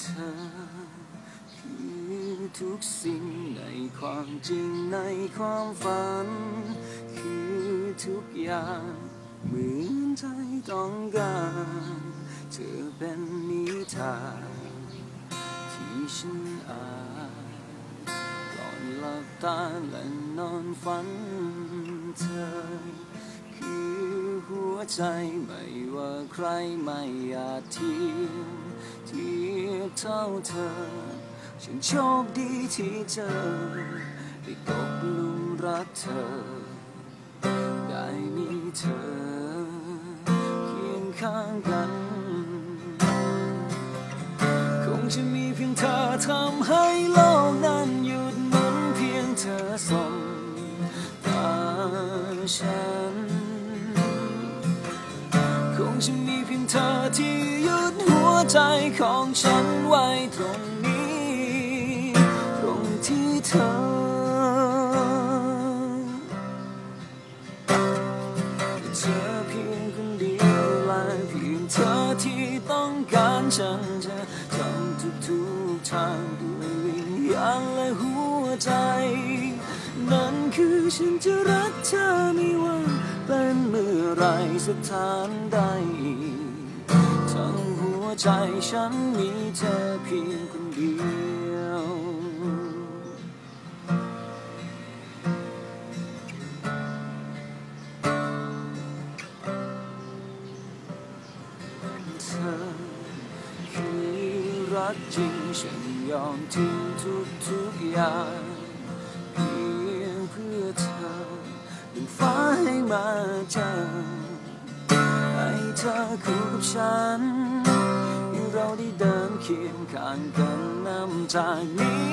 เธอคือทุกสิ่งในความจริงในความฝัน คือทุกอย่างเหมือนใจต้องการเธอเป็นนิทานที่ฉันอ่านก่อนหลับตาและนอนฝันเธอ คือหัวใจไม่ว่าใครไม่อาจทิ้งที่ ยบเท่าเธอ ฉันโชคดีที่เจอได้ตกหลุมรักเธอ ได้มีเธอเคียงข้างกัน คงจะมีเพียงเธอทำให้โลกนั้นหยุดหมุนเพียงเธอส่งตาฉัน คงจะมีเพียงเธอที่หยึด ใจของฉันไว้ตรงนี้ ตรงที่เธอเธอเพียงคนเดียวและเพียงเธอที่ต้องการฉันจะทำทุกๆทางด้วยวิญญาณและหัวใจ นั่นคือฉันจะรักเธอไม่ว่าเป็นเมื่อไรสถานใดทั้งห ใจฉันมีเธอเพียงคนเดียวเธอคือรักจริงฉันยอมทิ้งทุกทุกอย่างเพียงเพื่อเธอดึงฟ้าให้มาเจอให้เธอคู่กับฉัน คียงข้างกันนำจากนี้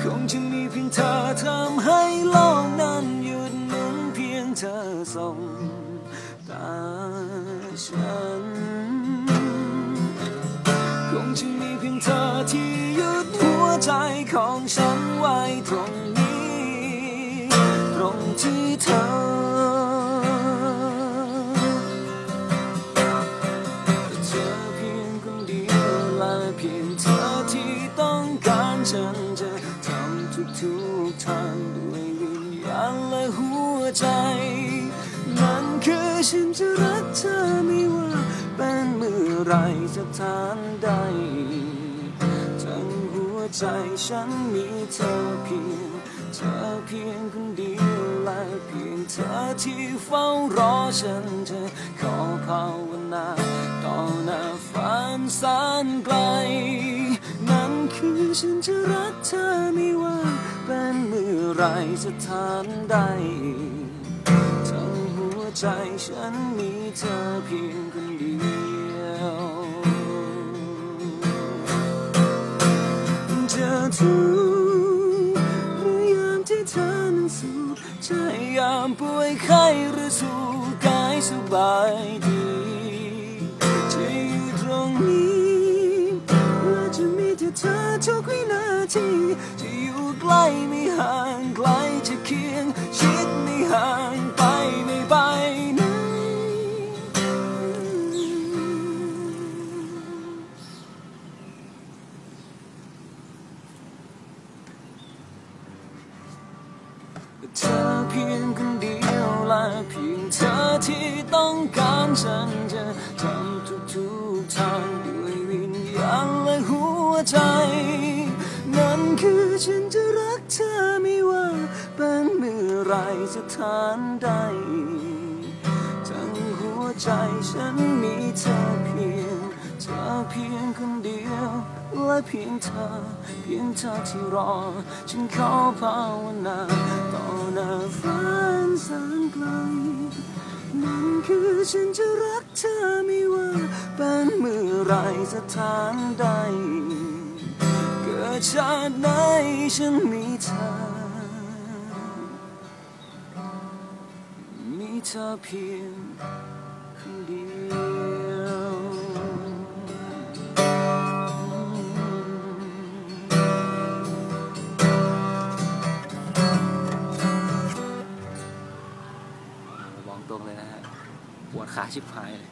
คงจะมีเพียงเธอทำให้โลกนั้นหยุดหมุนเพียงเธอส่งตาฉันคงจะมีเพียงเธอที่หยึดหัวใจของฉัน เพียงเธอที่ต้องการฉันจะทำทุกๆทางด้วยวิญญาณและหัวใจนั่นคือฉันจะรักเธอไม่ว่าเป็นเมื่อไรสถานใดทั้งหัวใจฉันมีเธอเพียง เธอเพียงคนเดียว เพียงเธอที่เฝ้ารอฉันจะขอภาวนาต่อหน้าฝันแสนไกล นั่นคือฉันจะรักเธอไม่ว่าเป็นเมื่อไรสถานใดทั้งหัวใจฉันมีเธอเพียงคนเดียวจะทุก เธอนั้นสุขใจยามป่วยไข้หรือสุขกายสบายดีจะอยู่ตรงนี้และจะมีแต่เธอทุกวินาทีจะอยู่ใกล้ไม่ห่างไกลจะเคียง เพียงเธอที่ต้องการฉันจะทำทุกๆทางด้วยวิญญาณและหัวใจ นั่นคือฉันจะรักเธอไม่ว่าเป็นเมื่อไรสถานใด ทั้งหัวใจฉันมีเธอเพียงเธอเพียงคนเดียวและเพียงเธอ เพียงเธอที่รอ ฉันขอภาวนาต่อหน้า ฉันจะรักเธอไม่ว่าเป็นเมื่อไรสถานใด เกิดชาติไหนฉันมีเธอ มีเธอเพียงคนเดียวบอกตรงเลยนะฮะ ปวดขาชิบหายเลย